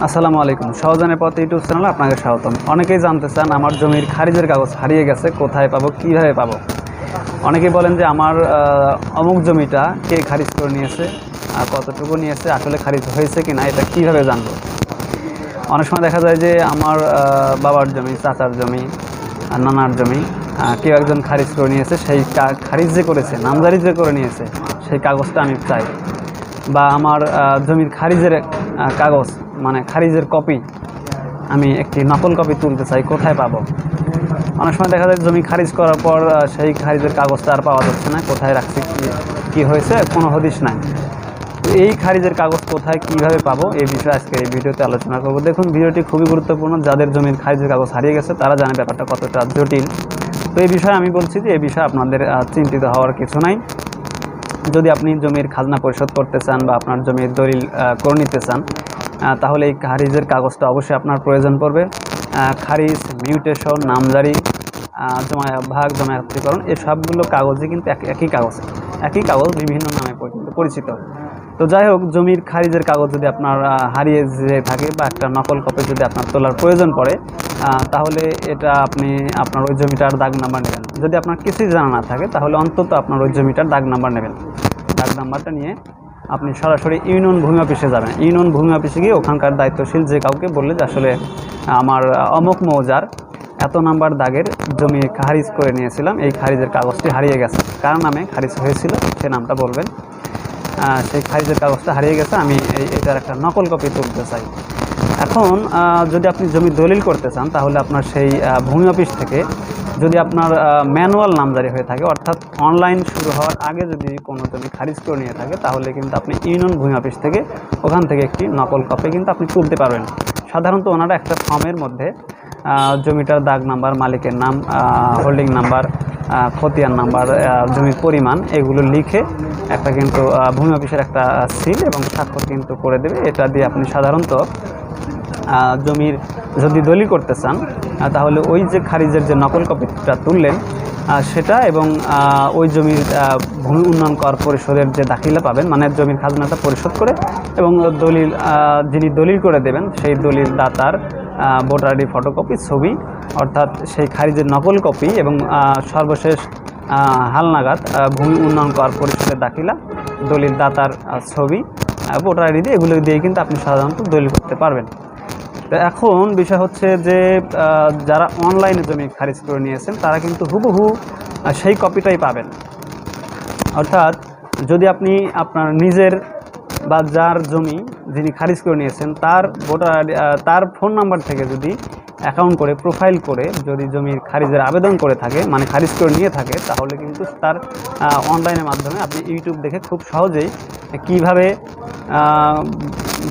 আসসালামু আলাইকুম। সহজনের পথ ইউটিউব চ্যানেলে আপনাকে স্বাগতম। অনেকেই জানতে চান আমার জমির খারিজের কাগজ হারিয়ে গেছে, কোথায় পাবো, কীভাবে পাবো? অনেকেই বলেন যে আমার অমুক জমিটা কে খারিজ করে নিয়েছে আর কতটুকু নিয়েছে, আসলে খারিজ হয়েছে কিনা এটা কীভাবে জানব? অনেক সময় দেখা যায় যে আমার বাবার জমি, চাচার জমি নানার জমি কেউ একজন খারিজ করে নিয়েছে, সেই খারিজ যে করেছে, নামজারি যে করে নিয়েছে, সেই কাগজটা আমি চাই। বা আমার জমির খারিজের কাগজ মানে খারিজের কপি আমি একটি নকল কপি তুলতে চাই, কোথায় পাবো? অনেক সময় দেখা যায় জমি খারিজ করার পর সেই খারিজের কাগজটা আর পাওয়া যাচ্ছে না, কোথায় রাখছি, কি- হয়েছে, কোনো হদিশ নাই। এই খারিজের কাগজ কোথায়, কীভাবে পাবো, এই বিষয়ে আজকে এই ভিডিওতে আলোচনা করব। দেখুন, ভিডিওটি খুবই গুরুত্বপূর্ণ, যাদের জমির খারিজের কাগজ হারিয়ে গেছে, তারা জানে ব্যাপারটা কতটা জটিল। তো এই বিষয়ে আমি বলছি যে, এই বিষয়ে আপনাদের চিন্তিত হওয়ার কিছু নাই। যদি আপনি জমির খাজনা পরিশোধ করতে চান বা আপনার জমির দলিল করে নিতে চান তাহলে এই খারিজের কাগজটা অবশ্যই আপনার প্রয়োজন পড়বে। খারিজ মিউটেশন নামজারি আহ, জমা ভাগ জমায়ত্রীকরণ এই সবগুলো কাগজই কিন্তু এক- একই কাগজ। একই কাগজ বিভিন্ন নামে পরিচিত। তো যাই হোক জমির খারিজের কাগজ যদি আপনার হারিয়ে যে থাকে বা একটা নকল কপি যদি আপনার তোলার প্রয়োজন পড়ে তাহলে এটা আপনি আপনার ওই জমিটার দাগ নাম্বার নেবেন। যদি আপনার কিছুই জানা না থাকে তাহলে অন্তত আপনার ওই জমিটার দাগ নাম্বার নেবেন। দাগ নাম্বারটা নিয়ে আপনি সরাসরি ইউনিয়ন ভূমি অফিসে যাবেন। ইউনিয়ন ভূমি অফিসে গিয়ে ওখানকার দায়িত্বশীল যে কাউকে বললে যে আসলে, আমার অমক মৌজার এত নাম্বার দাগের জমি খারিজ করে নিয়েছিলাম, এই খারিজের কাগজটি হারিয়ে গেছে। কার নামে খারিজ হয়েছিল সে নামটা বলবেন। সেই খারিজের কাগজটা হারিয়ে গেছে, আমি এটার একটা নকল কপি তুলতে চাই। এখন যদি আপনি জমি দলিল করতে চান, তাহলে আপনার সেই ভূমি অফিস থেকে যদি আপনার ম্যানুয়াল নামজারি হয়ে থাকে, অর্থাৎ অনলাইন শুরু হওয়ার আগে যদি কোনো জমি খারিজ করে নিয়ে থাকে, তাহলে কিন্তু আপনি ইউনিয়ন ভূমি অফিস থেকে ওখান থেকে একটি নকল কপি কিন্তু আপনি তুলতে পারবেন। সাধারণত ওনারা একটা ফর্মের মধ্যে জমিটার দাগ নাম্বার, মালিকের নাম হোল্ডিং নাম্বার খতিয়ান নাম্বার জমির পরিমাণ এগুলো লিখে একটা কিন্তু ভূমি অফিসের একটা সিল এবং স্বাক্ষর কিন্তু করে দেবে। এটা দিয়ে আপনি সাধারণত জমির যদি দলিল করতে চান তাহলে ওই যে খারিজের যে নকল কপিটা তুললেন সেটা এবং ওই জমির ভূমি উন্নয়ন কর পরিষদের যে দাখিলা পাবেন মানে জমির খাজনাটা পরিশোধ করে এবং দলিল যিনি দলিল করে দেবেন, সেই দলিল দাতার ভোটার আইডি ফটোকপি, ছবি, অর্থাৎ সেই খারিজের নকল কপি এবং সর্বশেষ হালনাগাদ ভূমি উন্নয়ন কর পরিষদের দাখিলা, দলিল দাতার ছবি ভোটার আইডি দিয়ে, এগুলো দিয়ে কিন্তু আপনি সাধারণত দলিল করতে পারবেন। তো এখন বিষয় হচ্ছে যে যারা অনলাইনে জমি খারিজ করে নিয়েছেন, তারা কিন্তু হুবহু সেই কপিটাই পাবেন। অর্থাৎ যদি আপনি আপনার নিজের বা যার জমি যিনি খারিজ করে নিয়েছেন, তার ভোটার তার ফোন নাম্বার থেকে যদি অ্যাকাউন্ট করে প্রোফাইল করে যদি জমির খারিজের আবেদন করে থাকে মানে খারিজ করে নিয়ে থাকে, তাহলে কিন্তু তার অনলাইনের মাধ্যমে আপনি ইউটিউব দেখে খুব সহজেই কীভাবে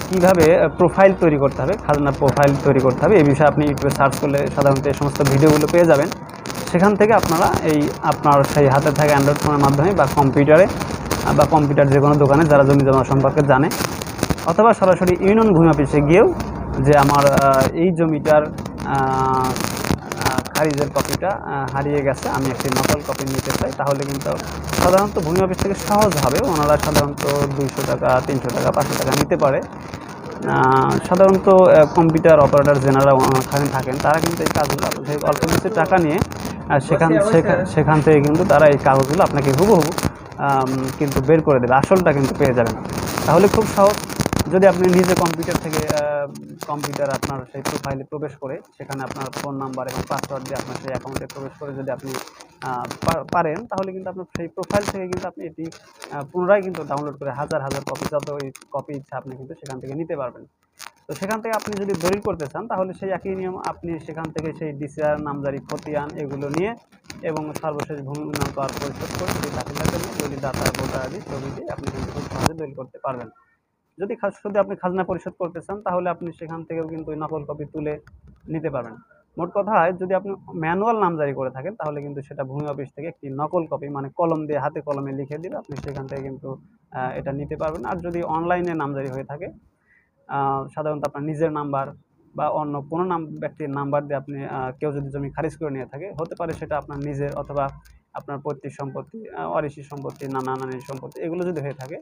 কীভাবে প্রোফাইল তৈরি করতে হবে, খাজনা প্রোফাইল তৈরি করতে হবে। এই বিষয়ে আপনি ইউটিউবে সার্চ করলে সাধারণত এই সমস্ত ভিডিওগুলো পেয়ে যাবেন। সেখান থেকে আপনারা এই আপনার সেই হাতে থাকা অ্যান্ড্রয়েড ফোনের মাধ্যমে বা কম্পিউটারে বা কম্পিউটার যে কোনো দোকানে যারা জমি জমা সম্পর্কে জানে, অথবা সরাসরি ইউনিয়ন ভূমি অফিসে গিয়েও যে আমার এই জমিটার খারিজের কপিটা হারিয়ে গেছে। আমি একটি নকল কপি নিতে চাই, তাহলে কিন্তু সাধারণত ভূমি অফিস থেকে সহজ হবে। ওনারা সাধারণত দুইশো টাকা, তিনশো টাকা, পাঁচশো টাকা নিতে পারে। সাধারণত কম্পিউটার অপারেটর যেনারা ওখানে থাকেন, তারা কিন্তু এই কাজগুলো আপনার থেকে অল্প কিছু টাকা নিয়ে সেখান সেখান থেকে কিন্তু তারা এই কাগজগুলো আপনাকে হুবহু কিন্তু বের করে দেবে। আসলটা কিন্তু পেয়ে যাবেন। তাহলে খুব সহজ। যদি আপনি নিজে কম্পিউটার থেকে কম্পিউটার আপনার সেই প্রোফাইলে প্রবেশ করে, সেখানে আপনার ফোন নাম্বার এবং পাসওয়ার্ড দিয়ে আপনার সেই অ্যাকাউন্টে প্রবেশ করে যদি আপনি পারেন, তাহলে কিন্তু আপনার সেই প্রোফাইল থেকে কিন্তু আপনি এটি পুনরায় কিন্তু ডাউনলোড করে হাজার হাজার কপি যত ওই কপি ইচ্ছা আপনি কিন্তু সেখান থেকে নিতে পারবেন। তো সেখান থেকে আপনি যদি দলিল করতে চান, তাহলে সেই একই নিয়ম আপনি সেখান থেকে সেই ডিসিআর নামজারি, খতিয়ান এগুলো নিয়ে এবং সর্বশেষ ভূমি উন্নয়ন পরিশোধ করে যদি দাখিলা দাতা ভোটার আদি ছবি দিয়ে আপনি কিন্তু খুব সহজে দলিল করতে পারবেন। যদি যদি আপনি খাজনা পরিশোধ করতে চান, তাহলে আপনি সেখান থেকেও কিন্তু নকল কপি তুলে নিতে পারবেন। মোট কথায় যদি আপনি ম্যানুয়াল নামজারি করে থাকেন, তাহলে কিন্তু সেটা ভূমি অফিস থেকে একটি নকল কপি মানে কলম দিয়ে হাতে কলমে লিখে দিলে আপনি সেখান থেকে কিন্তু এটা নিতে পারবেন। আর যদি অনলাইনে নামজারি হয়ে থাকে সাধারণত আপনার নিজের নাম্বার বা অন্য কোনো নাম, ব্যক্তির নাম্বার দিয়ে আপনি কেউ যদি জমি খারিজ করে নিয়ে থাকে, হতে পারে সেটা আপনার নিজের অথবা আপনার পৈতৃক সম্পত্তি অরিসি সম্পত্তি, নানা নানির সম্পত্তি, এগুলো যদি হয়ে থাকে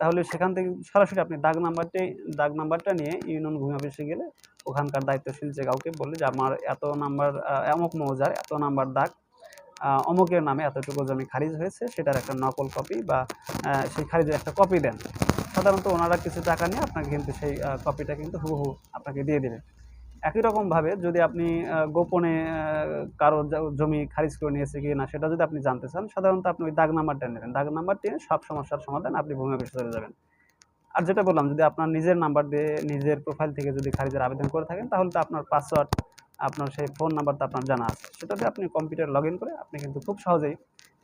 তাহলে সেখান থেকে সরাসরি আপনি দাগ নাম্বারটি, দাগ নাম্বারটা নিয়ে ইউনিয়ন ভূমি অফিসে গেলে ওখানকার দায়িত্বশীল যে কাউকে বললে যে আমার এত নাম্বার অমুক মৌজার এত নাম্বার দাগ অমুকের নামে এতটুকু জমি খারিজ হয়েছে, সেটার একটা নকল কপি বা সেই খারিজের একটা কপি দেন। সাধারণত ওনারা কিছু টাকা নিয়ে আপনাকে কিন্তু সেই কপিটা কিন্তু হুবহু আপনাকে দিয়ে দেবে। একই রকমভাবে যদি আপনি গোপনে কারও জমি খারিজ করে নিয়েছে কি না, সেটা যদি আপনি জানতে চান, সাধারণত আপনি ওই দাগ নাম্বারটা নেবেন। দাগ নাম্বারটি নিয়ে সব সমস্যার সমাধান আপনি ভূমি অফিসে চলে যাবেন। আর যেটা বললাম, যদি আপনার নিজের নাম্বার দিয়ে নিজের প্রোফাইল থেকে যদি খারিজের আবেদন করে থাকেন, তাহলে তো আপনার পাসওয়ার্ড আপনার সেই ফোন নাম্বারটা আপনার জানা আছে। সেটা দিয়ে আপনি কম্পিউটার লগ করে আপনি কিন্তু খুব সহজেই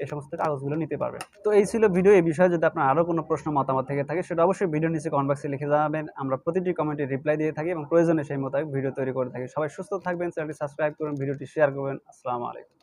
এই সমস্ত কাগজগুলো নিতে পারবে। তো এই ছিল ভিডিও, এই বিষয়ে যদি আপনার আরও কোনো প্রশ্ন, মতামত থেকে থাকে, সেটা অবশ্যই ভিডিও নিচে কমেন্ট বক্সে লিখে জানাবেন। আমরা প্রতিটি কমেন্টে রিপ্লাই দিয়ে থাকি এবং প্রয়োজনে সেই মোতাবেক ভিডিও তৈরি করে থাকি। সবাই সুস্থ থাকবেন, চ্যানেলটি সাবস্ক্রাইব করুন, ভিডিওটি শেয়ার করবেন। আসসালামু আলাইকুম।